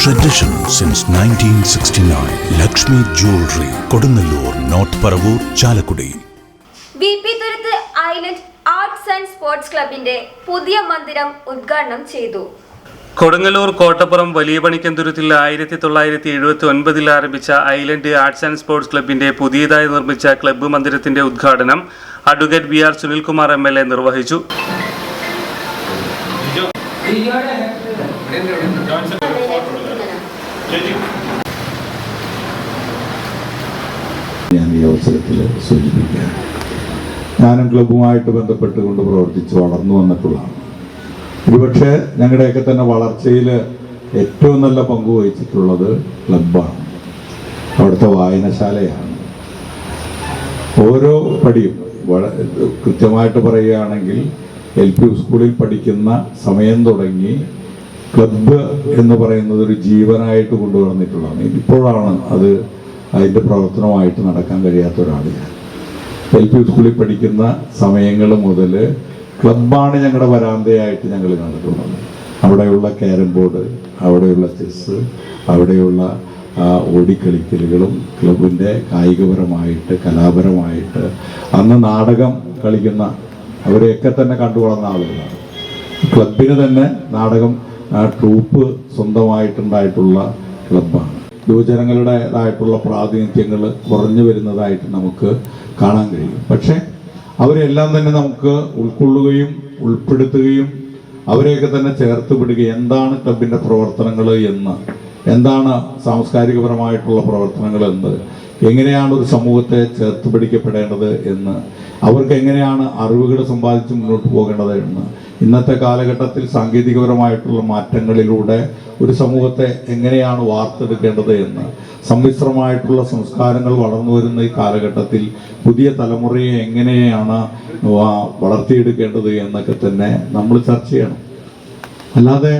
tradition since 1969. Lakshmi Jewelry, Kodunallur, North Paravur, Chalakudi. V P Thuruthu island arts and sports ക്ലബിന്റെ പുതിയ മന്ദിരം ഉദ്ഘാടനം ചെയ്തു കൊടുങ്ങല്ലൂർ കോട്ടപ്പുറം വലിയ പണിക്കന്തുരുത്തിൽ ആയിരത്തി തൊള്ളായിരത്തി എഴുപത്തി ഒൻപതിൽ ആരംഭിച്ച ഐലൻഡ് ആർട്സ് ആൻഡ് സ്പോർട്സ് ക്ലബിന്റെ പുതിയതായി നിർമ്മിച്ച ക്ലബ്ബ് മന്ദിരത്തിന്റെ ഉദ്ഘാടനം advocate B R Sunilkumar M L A നിർവഹിച്ചു ഞാൻ ഈ അവസരത്തിൽ സൂചിപ്പിക്കുകയാണ് ഞാനും ക്ലബ്ബുമായിട്ട് ബന്ധപ്പെട്ടുകൊണ്ട് പ്രവർത്തിച്ച് വളർന്നു വന്നിട്ടുള്ളതാണ്. ഒരുപക്ഷെ ഞങ്ങളുടെയൊക്കെ തന്നെ വളർച്ചയിൽ ഏറ്റവും നല്ല പങ്ക് വഹിച്ചിട്ടുള്ളത് ക്ലബ്ബാണ്. അവിടുത്തെ വായനശാലയാണ്. ഓരോ പടിയും കൃത്യമായിട്ട് പറയുകയാണെങ്കിൽ എൽ പി സ്കൂളിൽ പഠിക്കുന്ന സമയം തുടങ്ങി ക്ലബ്ബ് എന്ന് പറയുന്നത് ഒരു ജീവനായിട്ട് കൊണ്ടുവന്നിട്ടുള്ളതാണ്. ഇപ്പോഴാണ് അത് അതിന്റെ പ്രവർത്തനമായിട്ട് നടക്കാൻ കഴിയാത്ത ഒരാൾ ഞാൻ. എൽ പി സ്കൂളിൽ പഠിക്കുന്ന സമയങ്ങൾ മുതൽ ക്ലബ്ബാണ് ഞങ്ങളുടെ വരാന്തയായിട്ട് ഞങ്ങൾ കണ്ടിട്ടുള്ളത്. അവിടെയുള്ള ക്യാരം ബോർഡ് അവിടെയുള്ള ചെസ് അവിടെയുള്ള ഓടിക്കളിക്കലുകളും ക്ലബിന്റെ കായികപരമായിട്ട് കലാപരമായിട്ട്. അന്ന് നാടകം കളിക്കുന്ന അവരെയൊക്കെ തന്നെ കണ്ടു വളർന്ന ആളുകളാണ്. ക്ലബിന് തന്നെ നാടകം ആ, ട്രൂപ്പ് സ്വന്തമായിട്ടുണ്ടായിട്ടുള്ള ക്ലബ്ബാണ് യുവജനങ്ങളുടേതായിട്ടുള്ള പ്രാതിനിധ്യങ്ങൾ കുറഞ്ഞു വരുന്നതായിട്ട് നമുക്ക് കാണാൻ കഴിയും. പക്ഷേ അവരെല്ലാം തന്നെ നമുക്ക് ഉൾക്കൊള്ളുകയും ഉൾപ്പെടുത്തുകയും അവരെയൊക്കെ തന്നെ ചേർത്ത് വിടുക എന്താണ് ക്ലബിന്റെ പ്രവർത്തനങ്ങൾ എന്ന് എന്താണ് സാംസ്കാരികപരമായിട്ടുള്ള പ്രവർത്തനങ്ങൾ എന്ന് എങ്ങനെയാണ് ഒരു സമൂഹത്തെ ചേർത്ത് പിടിക്കപ്പെടേണ്ടത് എന്ന് അവർക്ക് എങ്ങനെയാണ് അറിവുകൾ സമ്പാദിച്ച് മുന്നോട്ട് പോകേണ്ടത് എന്ന്. ഇന്നത്തെ കാലഘട്ടത്തിൽ സാങ്കേതികപരമായിട്ടുള്ള മാറ്റങ്ങളിലൂടെ ഒരു സമൂഹത്തെ എങ്ങനെയാണ് വാർത്തെടുക്കേണ്ടത് എന്ന് സമ്മിശ്രമായിട്ടുള്ള സംസ്കാരങ്ങൾ വളർന്നു വരുന്ന ഈ കാലഘട്ടത്തിൽ പുതിയ തലമുറയെ എങ്ങനെയാണ് വളർത്തിയെടുക്കേണ്ടത് എന്നൊക്കെ തന്നെ നമ്മൾ ചർച്ച ചെയ്യണം. അല്ലാതെ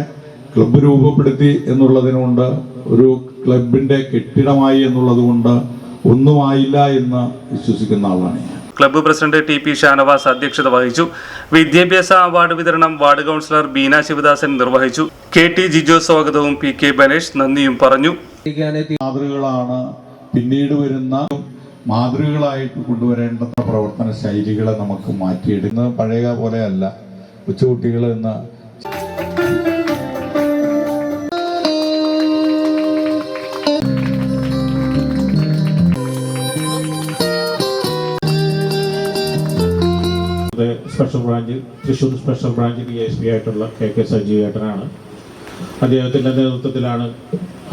ക്ലബ്ബ് രൂപപ്പെടുത്തി എന്നുള്ളതിനുകൊണ്ട് ഒരു ക്ലബിന്റെ കെട്ടിടമായി എന്നുള്ളത് കൊണ്ട് ഒന്നുമായില്ല എന്ന് വിശ്വസിക്കുന്ന ആളാണ് ഞാൻ. Club president T P Shanavas അധ്യക്ഷത വഹിച്ചു. വിദ്യാഭ്യാസ അവാർഡ് വിതരണം വാർഡ് കൗൺസിലർ ബീന ശിവദാസൻ നിർവഹിച്ചു. കെ ടി ജിജോ സ്വാഗതവും പി കെ ബനേഷ് നന്ദിയും പറഞ്ഞു. മാതൃകളാണ് പിന്നീട് വരുന്ന മാതൃകളായിട്ട് കൊണ്ടുവരേണ്ട പ്രവർത്തന ശൈലികളെ നമുക്ക് മാറ്റിയെടുക്കുന്നത്. പഴയ പോലെയല്ല കൊച്ചുകുട്ടികൾ എന്ന special branch Thrissur special branch D S P ആയിട്ടുള്ള കെ കെ സജീവേട്ടനാണ് അദ്ദേഹത്തിന്റെ നേതൃത്വത്തിലാണ്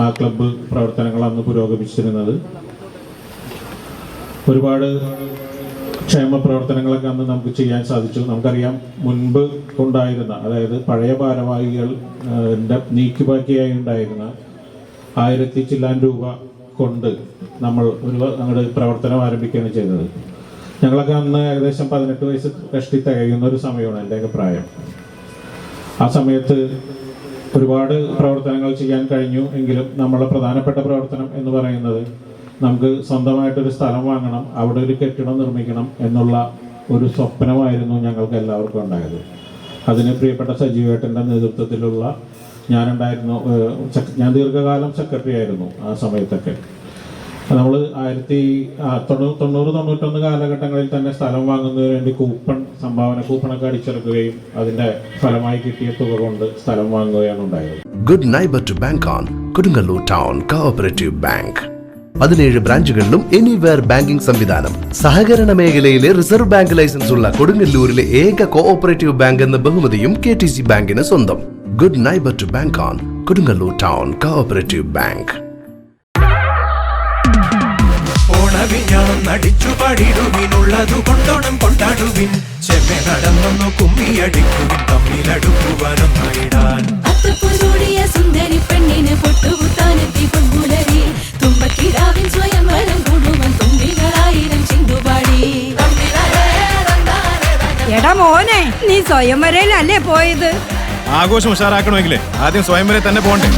ആ ക്ലബ്ബ് പ്രവർത്തനങ്ങൾ അന്ന് പുരോഗമിച്ചിരുന്നത്. ഒരുപാട് ക്ഷേമ പ്രവർത്തനങ്ങളൊക്കെ അന്ന് നമുക്ക് ചെയ്യാൻ സാധിച്ചു. നമുക്കറിയാം മുൻപ് ഉണ്ടായിരുന്ന അതായത് പഴയ ഭാരവാഹികൾ നീക്കിബാക്കിയായി ഉണ്ടായിരുന്ന ആയിരത്തി ചില്ലാൻ രൂപ കൊണ്ട് നമ്മൾ ഒരു ഞങ്ങളുടെ പ്രവർത്തനം ആരംഭിക്കുകയാണ് ചെയ്തത്. ഞങ്ങളൊക്കെ അന്ന് ഏകദേശം പതിനെട്ട് വയസ്സ് കഷ്ടി തികയുന്ന ഒരു സമയമാണ് എന്റെയൊക്കെ പ്രായം. ആ സമയത്ത് ഒരുപാട് പ്രവർത്തനങ്ങൾ ചെയ്യാൻ കഴിഞ്ഞു. എങ്കിലും നമ്മളെ പ്രധാനപ്പെട്ട പ്രവർത്തനം എന്ന് പറയുന്നത് നമുക്ക് സ്വന്തമായിട്ടൊരു സ്ഥലം വാങ്ങണം അവിടെ ഒരു കെട്ടിടം നിർമ്മിക്കണം എന്നുള്ള ഒരു സ്വപ്നമായിരുന്നു ഞങ്ങൾക്ക് എല്ലാവർക്കും ഉണ്ടായത്. അതിന് പ്രിയപ്പെട്ട സജീവേട്ടന്റെ നേതൃത്വത്തിലുള്ള ഞാനുണ്ടായിരുന്നു ഞാൻ ദീർഘകാലം സെക്രട്ടറി ആയിരുന്നു ആ സമയത്തൊക്കെ. നമ്മൾ ആയിരത്തി തൊണ്ണൂറ് തൊണ്ണൂറ് തൊണ്ണൂറ്റൊന്ന് കാലഘട്ടങ്ങളിൽ തന്നെ സ്ഥലം വാങ്ങുന്നതിന് വേണ്ടി കൂപ്പൺ സംഭാവന കൂപ്പണൊക്കെ അടിച്ചെടുക്കുകയും അതിന്റെ ഫലമായി കിട്ടിയ തുക കൊണ്ട് സ്ഥലം വാങ്ങുകയാണ് ഉണ്ടായത്. Good neighbour to bank on Kodungallur town cooperative bank പതിനേഴ് ബ്രാഞ്ചുകളിലും എനിവെയർ ബാങ്കിംഗ് സംവിധാനം. സഹകരണ മേഖലയിലെ റിസർവ് ബാങ്ക് ലൈസൻസ് ഉള്ള കൊടുങ്ങല്ലൂരിലെ ഏക കോഓപ്പറേറ്റീവ് ബാങ്ക് എന്ന ബഹുമതിയും കെ ടി സി ബാങ്കിന് സ്വന്തം. Good neighbour to bank on Kodungallur town cooperative bank ഓണവിഞ്ഞാണം നടിച്ചു പാടിടുവിനുള്ളതു കൊണ്ടോണം കൊണ്ടാടുവിൻ. ചെമ്മ നടന്നൊന്നു കുമ്മിയടിക്കുവിൻ തമ്മിലടുക്കുവാനൊന്നായിടാൻ അത്തപ്പൂചൂടിയ സുന്ദരി പെണ്ണിന് പൊട്ടുകുത്താനെത്തി പൊൻപുലരി തുമ്പക്കിടാവിൻ സ്വയംവരം കൂടുവൻ തുമ്പികളായിരം ചിന്തുപാടി. എടാ മോനെ നീ സ്വയംവരയിലല്ലേ പോയത്? ആഘോഷം ഉഷാറാക്കണമെങ്കിലേ ആദ്യം സ്വയംവരെ തന്നെ പോകണ്ടേ.